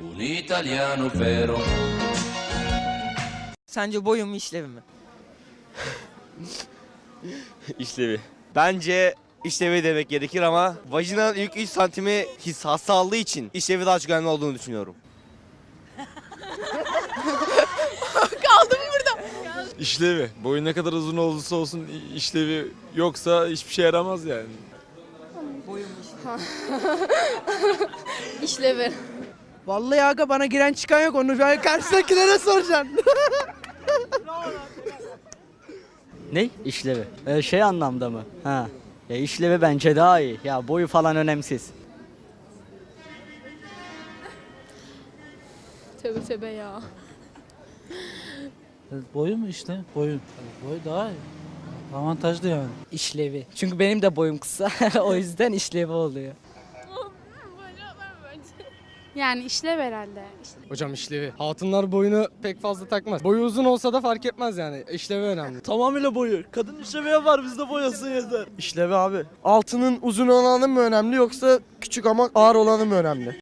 Un italiano vero. Sence boyun mu işlevi mi? işlevi. Bence işlevi demek gerekir ama vajinanın ilk 3 santimi his hastalığı için işlevi daha çok önemli olduğunu düşünüyorum. İşlevi. Boyu ne kadar uzun olursa olsun işlevi yoksa hiçbir şey yaramaz yani. Boyun mu işlevi? İşlevi. Vallahi aga bana giren çıkan yok onu ben karşıdakilere soracağım. Ne? İşlevi. Ee, şey anlamda mı? Ha. Ya işlevi bence daha iyi. Ya boyu falan önemsiz. Tövbe tövbe ya. Boyu mu işte? Boyun. Boy daha iyi. Avantajlı yani. İşlevi. Çünkü benim de boyum kısa. o yüzden işlevi oluyor. Yani işlev herhalde. Hocam işlevi. Hatunlar boyunu pek fazla takmaz. Boyu uzun olsa da fark etmez yani. İşlevi önemli. Tamamıyla boyu. Kadın işlevi yapar bizde boyasın yeter. İşlevi abi. Altının uzun olanı mı önemli yoksa küçük ama ağır olanı mı önemli?